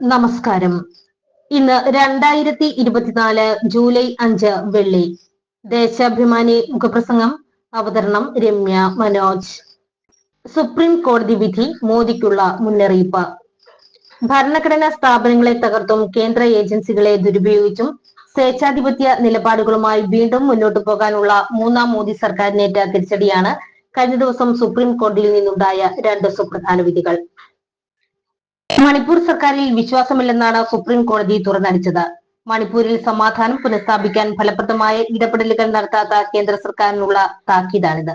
നമസ്കാരം. ഇന്ന് രണ്ടായിരത്തി ഇരുപത്തിനാല് ജൂലൈ അഞ്ച് വെള്ളി. ദേശാഭിമാനി മുഖപ്രസംഗം അവതരണം രമ്യ മനോജ്. സുപ്രീം കോടതി വിധി മോദിക്കുള്ള മുന്നറിയിപ്പ്. ഭരണഘടനാ സ്ഥാപനങ്ങളെ തകർത്തും കേന്ദ്ര ഏജൻസികളെ ദുരുപയോഗിച്ചും സ്വേച്ഛാധിപത്യ നിലപാടുകളുമായി വീണ്ടും മുന്നോട്ടു പോകാനുള്ള മൂന്നാം മോദി സർക്കാരിനേറ്റ തിരിച്ചടിയാണ് കഴിഞ്ഞ ദിവസം സുപ്രീം കോടതിയിൽ നിന്നുണ്ടായ രണ്ട് സുപ്രധാന വിധികൾ. മണിപ്പൂർ സർക്കാരിൽ വിശ്വാസമില്ലെന്നാണ് സുപ്രീം കോടതി തുറന്നടിച്ചത്. മണിപ്പൂരിൽ സമാധാനം പുനഃസ്ഥാപിക്കാൻ ഫലപ്രദമായ ഇടപെടലുകൾ നടത്താത്ത കേന്ദ്ര സർക്കാരിനുള്ള താക്കീതാണിത്.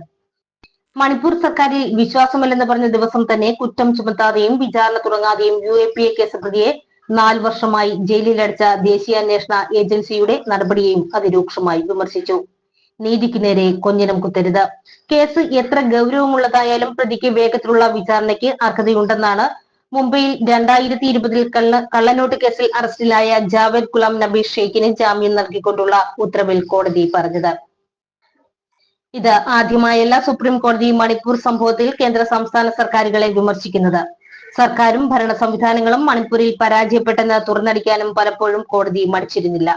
മണിപ്പൂർ സർക്കാരിൽ വിശ്വാസമില്ലെന്ന് പറഞ്ഞ ദിവസം തന്നെ കുറ്റം ചുമത്താതെയും വിചാരണ തുടങ്ങാതെയും U A P A case പ്രതിയെ നാല് വർഷമായി ജയിലിലടച്ച ദേശീയ അന്വേഷണ ഏജൻസിയുടെ നടപടിയെയും അതിരൂക്ഷമായി വിമർശിച്ചു. നീതിക്ക് നേരെ കൊഞ്ഞനം കുത്തരുത്. കേസ് എത്ര ഗൗരവമുള്ളതായാലും പ്രതിക്ക് വേഗത്തിലുള്ള വിചാരണയ്ക്ക് അർഹതയുണ്ടെന്നാണ് മുംബൈയിൽ രണ്ടായിരത്തി ഇരുപതിൽ കള്ള കള്ളനോട്ട് കേസിൽ അറസ്റ്റിലായ ജാവേദ് ഗുലാം നബി ഷെയ്ഖിന് ജാമ്യം നൽകിക്കൊണ്ടുള്ള ഉത്തരവിൽ കോടതി പറഞ്ഞത്. ഇത് ആദ്യമായല്ല സുപ്രീം കോടതി മണിപ്പൂർ സംഭവത്തിൽ കേന്ദ്ര സംസ്ഥാന സർക്കാരുകളെ വിമർശിക്കുന്നത്. സർക്കാരും ഭരണ സംവിധാനങ്ങളും മണിപ്പൂരിൽ പരാജയപ്പെട്ടെന്ന് തുറന്നടിക്കാനും പലപ്പോഴും കോടതി മടിച്ചിരുന്നില്ല.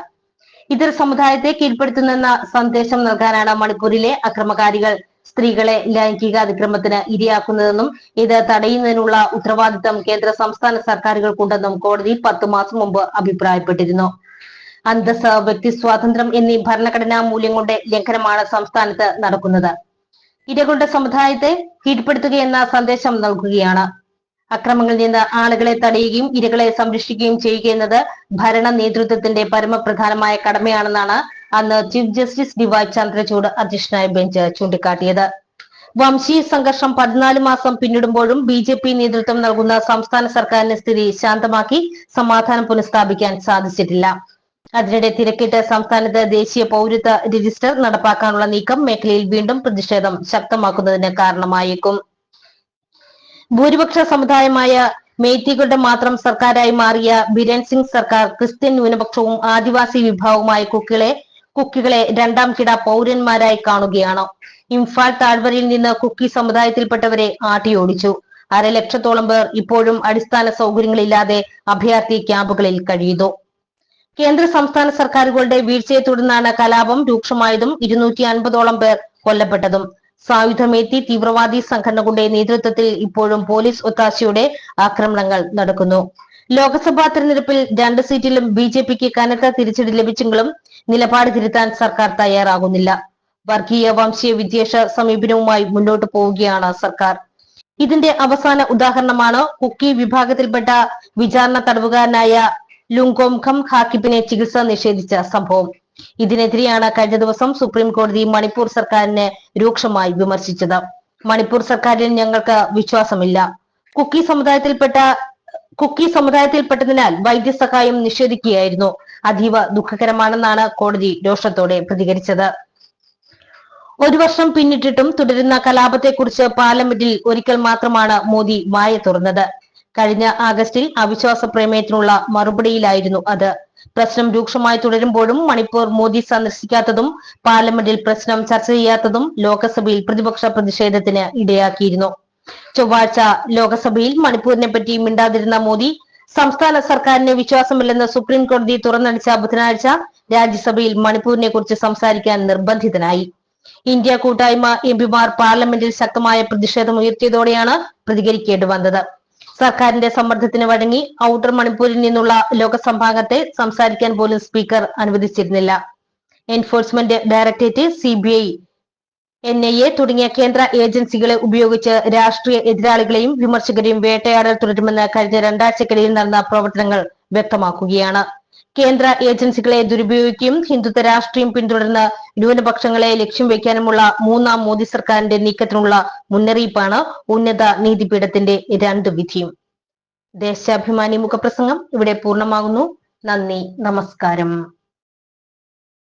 ഇതര സമുദായത്തെ കീഴ്പ്പെടുത്തുന്നെന്ന സന്ദേശം നൽകാനാണ് മണിപ്പൂരിലെ അക്രമകാരികൾ സ്ത്രീകളെ ലൈംഗിക അതിക്രമത്തിന് ഇരയാക്കുന്നതെന്നും ഇത് തടയുന്നതിനുള്ള ഉത്തരവാദിത്തം കേന്ദ്ര സംസ്ഥാന സർക്കാരുകൾക്കുണ്ടെന്നും കോടതി പത്തു മാസം മുമ്പ് അഭിപ്രായപ്പെട്ടിരുന്നു. അന്തസ് വ്യക്തി സ്വാതന്ത്ര്യം എന്നീ ഭരണഘടനാ മൂല്യങ്ങളുടെ ലംഘനമാണ് സംസ്ഥാനത്ത് നടക്കുന്നത്. ഇരകളുടെ സമുദായത്തെ കീഴ്പ്പെടുത്തുകയെന്ന സന്ദേശം നൽകുകയാണ്. അക്രമങ്ങളിൽ നിന്ന് ആളുകളെ തടയുകയും ഇരകളെ സംരക്ഷിക്കുകയും ചെയ്യുക എന്നത് ഭരണ നേതൃത്വത്തിന്റെ പരമപ്രധാനമായ കടമയാണെന്നാണ് അന്ന് chief justice D Y Chandrachud അധ്യക്ഷനായ ബെഞ്ച് ചൂണ്ടിക്കാട്ടിയത്. വംശീയ സംഘർഷം പതിനാല് മാസം പിന്നിടുമ്പോഴും ബി ജെ പി നേതൃത്വം നൽകുന്ന സംസ്ഥാന സർക്കാരിന്റെ സ്ഥിതി ശാന്തമാക്കി സമാധാനം പുനഃസ്ഥാപിക്കാൻ സാധിച്ചിട്ടില്ല. അതിനിടെ തിരക്കിട്ട് സംസ്ഥാനത്ത് ദേശീയ പൗരത്വ രജിസ്റ്റർ നടപ്പാക്കാനുള്ള നീക്കം മേഖലയിൽ വീണ്ടും പ്രതിഷേധം ശക്തമാക്കുന്നതിന് കാരണമായേക്കും. ഭൂരിപക്ഷ സമുദായമായ മേത്തികളുടെ മാത്രം സർക്കാരായി മാറിയ ബിരൻ സിംഗ് സർക്കാർ ക്രിസ്ത്യൻ ന്യൂനപക്ഷവും ആദിവാസി വിഭാഗവുമായ കുക്കികളെ കുക്കികളെ രണ്ടാം കിട പൗരന്മാരായി കാണുകയാണ്. ഇംഫാൽ താഴ്വരയിൽ നിന്ന് കുക്കി സമുദായത്തിൽപ്പെട്ടവരെ ആട്ടിയോടിച്ചു. അരലക്ഷത്തോളം പേർ ഇപ്പോഴും അടിസ്ഥാന സൗകര്യങ്ങളില്ലാതെ അഭയാർത്ഥി ക്യാമ്പുകളിൽ കഴിയുന്നു. കേന്ദ്ര സംസ്ഥാന സർക്കാരുകളുടെ വീഴ്ചയെ തുടർന്നാണ് കലാപം രൂക്ഷമായതും ഇരുന്നൂറ്റി അൻപതോളം പേർ കൊല്ലപ്പെട്ടതും. സായുധമേത്തി തീവ്രവാദി സംഘടനകളുടെ നേതൃത്വത്തിൽ ഇപ്പോഴും പോലീസ് ഒത്താശയുടെ ആക്രമണങ്ങൾ നടക്കുന്നു. ലോക്സഭാ തെരഞ്ഞെടുപ്പിൽ രണ്ട് സീറ്റിലും ബി ജെ പിക്ക് കനത്ത തിരിച്ചടി ലഭിച്ചെങ്കിലും നിലപാട് തിരുത്താൻ സർക്കാർ തയ്യാറാകുന്നില്ല. വർഗീയ വംശീയ വിദ്വേഷ സമീപനവുമായി മുന്നോട്ട് പോവുകയാണ് സർക്കാർ. ഇതിന്റെ അവസാന ഉദാഹരണമാണ് കുക്കി വിഭാഗത്തിൽപ്പെട്ട വിചാരണ തടവുകാരനായ ലുങ്കോംഖം ഹാക്കിബിനെ ചികിത്സ നിഷേധിച്ച സംഭവം. ഇതിനെതിരെയാണ് കഴിഞ്ഞ ദിവസം സുപ്രീം കോടതി മണിപ്പൂർ സർക്കാരിനെ രൂക്ഷമായി വിമർശിച്ചത്. മണിപ്പൂർ സർക്കാരിൽ ഞങ്ങൾക്ക് വിശ്വാസമില്ല. കുക്കി സമുദായത്തിൽപ്പെട്ട കുക്കി സമുദായത്തിൽപ്പെട്ടതിനാൽ വൈദ്യസഹായം നിഷേധിക്കുകയായിരുന്നു. അതീവ ദുഃഖകരമാണെന്നാണ് കോടതി രോഷത്തോടെ പ്രതികരിച്ചത്. ഒരു വർഷം പിന്നിട്ടിട്ടും തുടരുന്ന കലാപത്തെക്കുറിച്ച് പാർലമെന്റിൽ ഒരിക്കൽ മാത്രമാണ് മോദി വായ തുറന്നത്. കഴിഞ്ഞ ആഗസ്റ്റിൽ അവിശ്വാസ പ്രമേയത്തിനുള്ള മറുപടിയിലായിരുന്നു അത്. പ്രശ്നം രൂക്ഷമായി തുടരുമ്പോഴും മണിപ്പൂർ മോദി സന്ദർശിക്കാത്തതും പാർലമെന്റിൽ പ്രശ്നം ചർച്ച ചെയ്യാത്തതും ലോക്സഭയിൽ പ്രതിപക്ഷ പ്രതിഷേധത്തിന് ഇടയാക്കിയിരുന്നു. ചൊവ്വാഴ്ച ലോക്സഭയിൽ മണിപ്പൂരിനെ പറ്റി മിണ്ടാതിരുന്ന മോദി സംസ്ഥാന സർക്കാരിന് വിശ്വാസമില്ലെന്ന് സുപ്രീം കോടതി തുറന്നടിച്ച ബുധനാഴ്ച രാജ്യസഭയിൽ മണിപ്പൂരിനെ കുറിച്ച് സംസാരിക്കാൻ നിർബന്ധിതനായി. ഇന്ത്യ കൂട്ടായ്മ എംപിമാർ പാർലമെന്റിൽ ശക്തമായ പ്രതിഷേധം ഉയർത്തിയതോടെയാണ് പ്രതികരിക്കേണ്ടി വന്നത്. സർക്കാരിന്റെ സമ്മർദ്ദത്തിന് വഴങ്ങി ഔട്ടർ മണിപ്പൂരിൽ നിന്നുള്ള ലോകസഭാംഗത്തെ സംസാരിക്കാൻ പോലും speaker അനുവദിച്ചിരുന്നില്ല. Enforcement directorate C N I A തുടങ്ങിയ കേന്ദ്ര ഏജൻസികളെ ഉപയോഗിച്ച് രാഷ്ട്രീയ എതിരാളികളെയും വിമർശകരെയും വേട്ടയാടൽ തുടരുമെന്ന് കഴിഞ്ഞ രണ്ടാഴ്ചക്കിടയിൽ നടന്ന പ്രവർത്തനങ്ങൾ വ്യക്തമാക്കുകയാണ്. കേന്ദ്ര ഏജൻസികളെ ദുരുപയോഗിക്കുകയും ഹിന്ദുത്വ രാഷ്ട്രീയം പിന്തുടർന്ന് ന്യൂനപക്ഷങ്ങളെ ലക്ഷ്യം വയ്ക്കാനുമുള്ള മൂന്നാം മോദി സർക്കാരിന്റെ നീക്കത്തിനുള്ള മുന്നറിയിപ്പാണ് ഉന്നത നീതിപീഠത്തിന്റെ രണ്ട് വിധിയും. ദേശാഭിമാനി മുഖപ്രസംഗം ഇവിടെ പൂർണമാകുന്നു. നന്ദി നമസ്കാരം.